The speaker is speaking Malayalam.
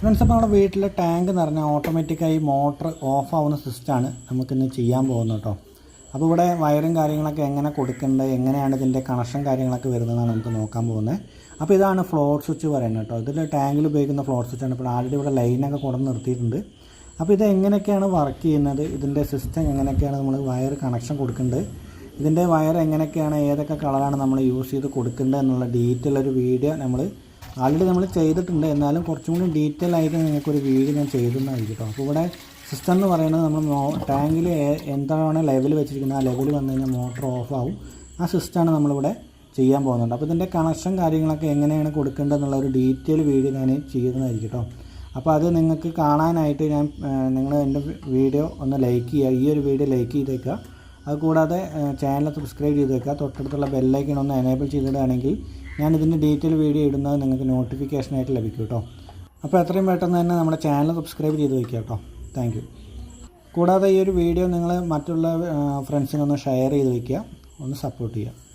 ഫ്രണ്ട്സ് അപ്പോൾ നമ്മുടെ വീട്ടിലെ ടാങ്ക് നിറഞ്ഞ ഓട്ടോമാറ്റിക്കായി മോട്ടർ ഓഫ് ആവുന്ന സിസ്റ്റമാണ് നമുക്കിന്ന് ചെയ്യാൻ പോകുന്നത് കേട്ടോ. അപ്പോൾ ഇവിടെ വയറും കാര്യങ്ങളൊക്കെ എങ്ങനെ കൊടുക്കേണ്ടത് എങ്ങനെയാണ് ഇതിന്റെ കണക്ഷൻ കാര്യങ്ങളൊക്കെ വരുന്നതെന്നാണ് നമുക്ക് നോക്കാൻ പോകുന്നത്. അപ്പോൾ ഇതാണ് ഫ്ലോർ സ്വിച്ച് പറയുന്നത് കേട്ടോ. ഇതിൽ ടാങ്കിൽ ഉപയോഗിക്കുന്ന ഫ്ലോർ സ്വിച്ചാണ് ഇപ്പോൾ ആൾറെഡി ഇവിടെ ലൈനൊക്കെ കൊണ്ടു നിർത്തിയിട്ടുണ്ട്. അപ്പോൾ ഇത് എങ്ങനെയൊക്കെയാണ് വർക്ക് ചെയ്യുന്നത് ഇതിന്റെ സിസ്റ്റം എങ്ങനെയൊക്കെയാണ് നമ്മൾ വയർ കണക്ഷൻ കൊടുക്കേണ്ടത് ഇതിന്റെ വയർ എങ്ങനെയൊക്കെയാണ് ഏതൊക്കെ കളറാണ് നമ്മൾ യൂസ് ചെയ്ത് കൊടുക്കേണ്ടത് എന്നുള്ള ഡീറ്റെയിൽ ഒരു വീഡിയോ നമ്മൾ ആൾറെഡി നമ്മൾ ചെയ്തിട്ടുണ്ട്. എന്നാലും കുറച്ചും കൂടി ഡീറ്റെയിൽ ആയിട്ട് നിങ്ങൾക്കൊരു വീഡിയോ ഞാൻ ചെയ്തെന്നായിരിക്കും കേട്ടോ അപ്പോൾ ഇവിടെ സിസ്റ്റം എന്ന് പറയുന്നത് നമ്മൾ ടാങ്കിൽ എന്താണ് ലെവൽ വെച്ചിരിക്കുന്നത്. ആ ലെവൽ വന്നു കഴിഞ്ഞാൽ മോട്ടർ ഓഫ് ആവും. ആ സിസ്റ്റമാണ് നമ്മളിവിടെ ചെയ്യാൻ പോകുന്നുണ്ട് അപ്പോൾ ഇതിന്റെ കണക്ഷൻ കാര്യങ്ങളൊക്കെ എങ്ങനെയാണ് കൊടുക്കേണ്ടതെന്നുള്ള ഒരു ഡീറ്റെയിൽ വീഡിയോ ഞാൻ ചെയ്യുന്നതായിരിക്കും കേട്ടോ അപ്പോൾ അത് നിങ്ങൾക്ക് കാണാനായിട്ട് ഞാൻ നിങ്ങൾ എന്റെ വീഡിയോ ഒന്ന് ലൈക്ക് ചെയ്യുക. ഈ ഒരു വീഡിയോ ലൈക്ക് ചെയ്തേക്കുക. അതുകൂടാതെ ചാനൽ സബ്സ്ക്രൈബ് ചെയ്തേക്കുക. തൊട്ടടുത്തുള്ള ബെല്ലൈക്കൺ ഒന്ന് എനേബിൾ ചെയ്തിടുകയാണെങ്കിൽ ഞാൻ ഇതിന്റെ ഡീറ്റെയിൽ വീഡിയോ ഇടുന്നത് നിങ്ങൾക്ക് നോട്ടിഫിക്കേഷനായിട്ട് ലഭിക്കും കേട്ടോ അപ്പോൾ എത്രയും പെട്ടെന്ന് തന്നെ നമ്മുടെ ചാനൽ സബ്സ്ക്രൈബ് ചെയ്ത് വയ്ക്കുക കേട്ടോ താങ്ക് കൂടാതെ ഈ ഒരു വീഡിയോ നിങ്ങൾ മറ്റുള്ള ഫ്രണ്ട്സിനൊന്ന് ഷെയർ ചെയ്ത് വയ്ക്കുക ഒന്ന് സപ്പോർട്ട് ചെയ്യുക.